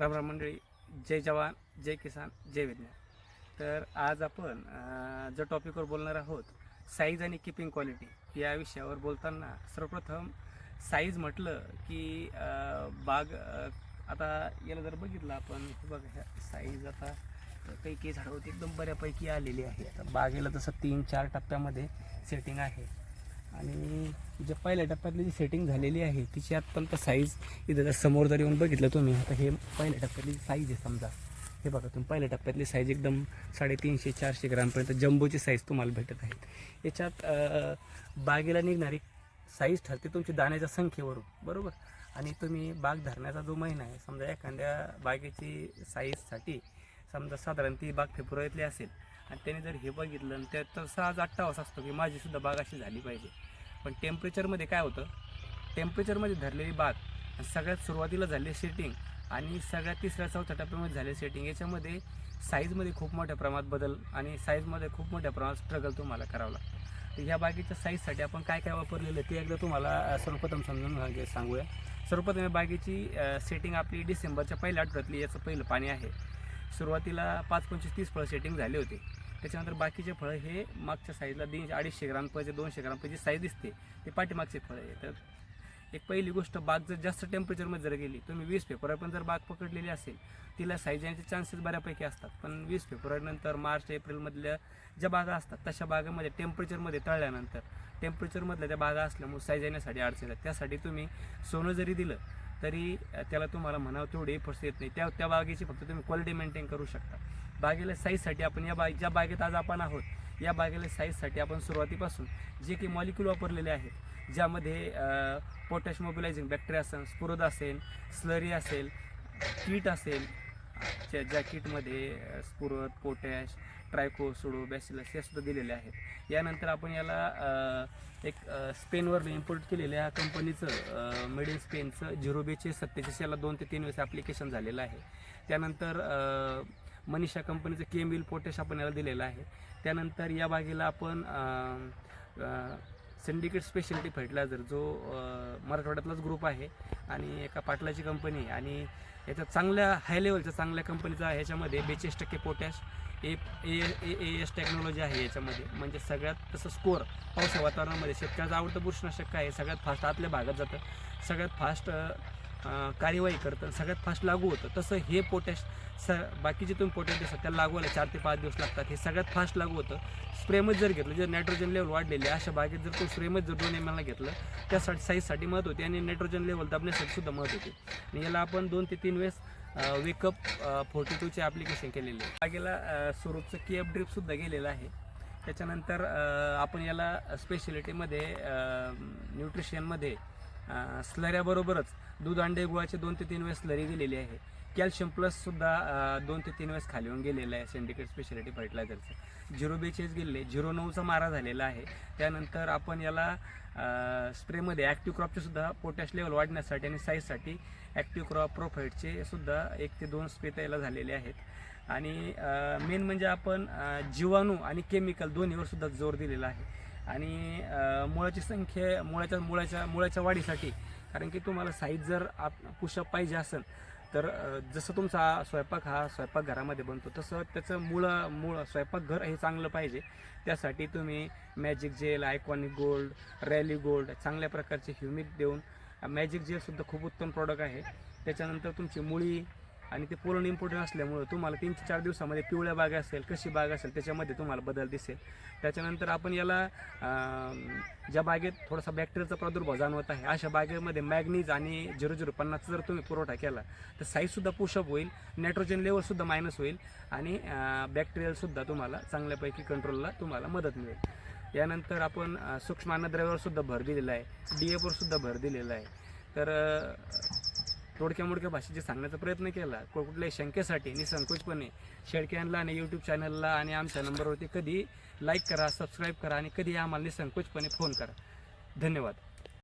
राम राम मंडळी जय जवान जय किसान जय विज्ञान. तर आज आपण जो टॉपिकवर बोलणार आहोत साईज आणि किपिंग क्वालिटी या विषयावर बोलताना सर्वप्रथम साईज म्हटलं की बाग आता याला जर बघितलं आपण बघ बघा ह्या साईज आता काही काही झाडं होती एकदम बऱ्यापैकी आलेली आहे आता बागेला तसं तीन चार टप्प्यामध्ये सेटिंग आहे. आणि जे पहिल्या टप्प्यातली जी सेटिंग झालेली आहे तिची अत्यंत साईज इथं समोर जर येऊन बघितलं तुम्ही आता हे पहिल्या टप्प्यातली साईज आहे समजा हे बघा तुम्ही पहिल्या टप्प्यातली साईज एकदम साडेतीनशे चारशे ग्रामपर्यंत जम्बोची साईज तुम्हाला भेटत आहेत याच्यात बागेला निघणारी साईज ठरते तुमची दाण्याच्या संख्येवरून बरोबर? आणि तुम्ही बाग धरण्याचा जो महिना आहे समजा एखाद्या बागेची साईजसाठी समजा साधारण ती बाग फेब्रुवारीतली असेल आणि त्याने जर हे बघितलं त्यात तर सहज अट्टावास असतो की माझीसुद्धा बाग अशी झाली पाहिजे. पण टेम्परेचरमध्ये काय होतं? टेम्परेचरमध्ये धरलेली बाग सगळ्यात सुरुवातीला झालेली सेटिंग आणि सगळ्यात तिसऱ्या चौथ्या टप्प्यामध्ये झाले सेटिंग याच्यामध्ये साईजमध्ये खूप मोठ्या प्रमाणात बदल आणि साईजमध्ये खूप मोठ्या प्रमाणात स्ट्रगल तुम्हाला करावं लागतं. तर ह्या बागेच्या साईजसाठी आपण काय काय वापरलेलं ते एकदा तुम्हाला सर्वप्रथम समजून सांगूया. सर्वप्रथम या बागेची सेटिंग आपली डिसेंबरच्या पहिल्या आठवड्यातली याचं पहिलं पाणी आहे. सुरुवातीला पाच पंचवीस तीस फळं सेटिंग झाले होते. त्याच्यानंतर बाकीचे फळं हे मागच्या साईजला दीडशे अडीचशे ग्रामपर्यंत दोनशे ग्रामपर्यंत जी साईज दिसते ते पाठीमागचे फळं आहे. तर एक पहिली गोष्ट बाग जर जास्त टेम्परेचरमध्ये जर गेली तुम्ही वीस फेब्रुवारी पण जर बाग पकडलेली असेल तिला साईज येण्याचे चान्सेस बऱ्यापैकी असतात. पण वीस फेब्रुवारीनंतर मार्च एप्रिलमधल्या ज्या बागा असतात तशा बागामध्ये टेम्परेचरमध्ये तळल्यानंतर टेम्परेचरमधल्या त्या बागा असल्यामुळे साईज येण्यासाठी अडचण येतात. त्यासाठी तुम्ही सोनं जरी दिलं तरी त्याला तुम्हाला म्हणावं तेवढे एफर्ट्स येत नाही. त्या त्या बागेची फक्त तुम्ही क्वालिटी मेंटेन करू शकता. बागेला साईजसाठी आपण या बाग ज्या बागेत आज आपण आहोत या बागेला साईजसाठी आपण सुरुवातीपासून जे काही मॉलिक्यूल वापरलेले आहेत ज्यामध्ये पोटॅश मोबिलायझिंग बॅक्टेरिया असेल स्पुरद असेल स्लरी असेल कीट असेल ज्या ज्या किटमध्ये पोटॅश ट्रायको सुडो बॅसिलस हे सुद्धा दिलेले आहेत. यानंतर आपण याला एक स्पेनवर इम्पोर्ट केलेल्या कंपनीचं मेड इन स्पेनचं झिरो बेचे सत्तेचाळीस याला दोन ते तीन वेळेस ॲप्लिकेशन झालेलं आहे. त्यानंतर मनीषा कंपनीचं केमिल पोटॅश आपण याला दिलेलं आहे. त्यानंतर या बागेला आपण सिंडिकेट स्पेशलिटी फर्टिलायझर जो मराठवाड्यातलाच ग्रुप आहे आणि एका पाटलाची कंपनी आहे. आणि याच्यात चांगल्या हाय लेवलच्या चांगल्या कंपनीचा आहे ह्याच्यामध्ये बेचाळीस टक्के potash A A A S technology आहे याच्यामध्ये. म्हणजे सगळ्यात तसं स्कोअर पावसा वातावरणामध्ये. शेतकऱ्याचं आवडतं बुरशनाशक काय आहे? सगळ्यात फास्ट आतल्या भागात जातं. सगळ्यात फास्ट कार्यवाही करतं. सगळ्यात फास्ट लागू होतं. तसं हे पोटॅश स बाकीचे तुम्ही पोटॅश दिसतात त्याला लागवायला चार ते पाच दिवस लागतात. हे सगळ्यात फास्ट लागू होतं. स्प्रेमच जर घेतलं जर नायट्रोजन लेवल वाढलेली अशा बागेत जर तो स्प्रेमच जर दोन एम एलला घेतलं त्यासाठी साईजसाठी मत होते आणि नायट्रोजन लेवल दाबण्यासाठी सुद्धा मत होते. आणि याला आपण दोन ते तीन वेळेस वेकअप फोर्टी टूचे ॲप्लिकेशन केलेले आहे. बागेला स्वरूपचं केअप ड्रिपसुद्धा गेलेलं आहे. त्याच्यानंतर आपण याला स्पेशलिटीमध्ये न्यूट्रिशनमध्ये स्लऱ्याबरोबरच दूध अंडे गुळाचे दोन ते तीन वेळेस स्लरी दिलेली आहे. कॅल्शियम प्लससुद्धा दोन ते तीन वेळेस खाली येऊन गेलेलं आहे सिंडिकेट स्पेशालिटी फर्टिलायझरचं. झिरो बेचेस गेलेले झिरो नऊचा मारा झालेला आहे. त्यानंतर आपण याला स्प्रेमध्ये ॲक्टिव्ह क्रॉपचे सुद्धा पोटॅश लेवल वाढण्यासाठी आणि साईजसाठी ॲक्टिव्ह क्रॉप प्रोफाईटचे सुद्धा एक ते दोन स्प्रे त्याला झालेले आहेत. आणि मेन म्हणजे आपण जीवाणू आणि केमिकल दोन्हीवर सुद्धा जोर दिलेला आहे. आणि मुळाची संख्या मुळाच्या मुळाच्या मुळाच्या वाढीसाठी कारण की तुम्हाला साईज जर आप पुशअप पाहिजे असेल तर जसं तुमचा स्वयंपाक हा स्वयंपाकघरामध्ये बनतो तसं त्याचं मूळ मूळ स्वयंपाकघर हे चांगलं पाहिजे. त्यासाठी तुम्ही magic gel iconic gold rally gold चांगल्या प्रकारचे ह्युमिक देऊन मॅजिक जेलसुद्धा खूप उत्तम प्रॉडक्ट आहे. त्याच्यानंतर तुमची मुळी आणि ते पोलन इम्पॉर्टंट असल्यामुळं तुम्हाला तीन ते चार दिवसामध्ये पिवळ्या बाग असेल कशी बाग असेल त्याच्यामध्ये तुम्हाला बदल दिसेल. त्याच्यानंतर आपण याला ज्या बागेत थोडासा बॅक्टेरियाचा प्रादुर्भाव जाणवत आहे अशा बागेमध्ये मॅग्नीज आणि झिरो झिरो पन्नासचा जर तुम्ही पुरवठा केला तर साईजसुद्धा पुशअप होईल नायट्रोजन लेवलसुद्धा मायनस होईल आणि बॅक्टेरियलसुद्धा तुम्हाला चांगल्यापैकी कंट्रोलला तुम्हाला मदत मिळेल. यानंतर आपण सूक्ष्म अन्नद्रव्यावर सुद्धा भर दिलेला आहे डी एवरसुद्धा भर दिलेला आहे. तर थोडक्या मोडक्या भाषेचे सांगण्याचा प्रयत्न केला. को- कुठल्याही शंकेसाठी निसंकोचपणे शेळक्यांना आणि यूट्यूब चॅनलला आणि आमच्या नंबरवरती कधी लाईक करा सबस्क्राईब करा आणि कधी आम्हाला निसंकोचपणे फोन करा. धन्यवाद.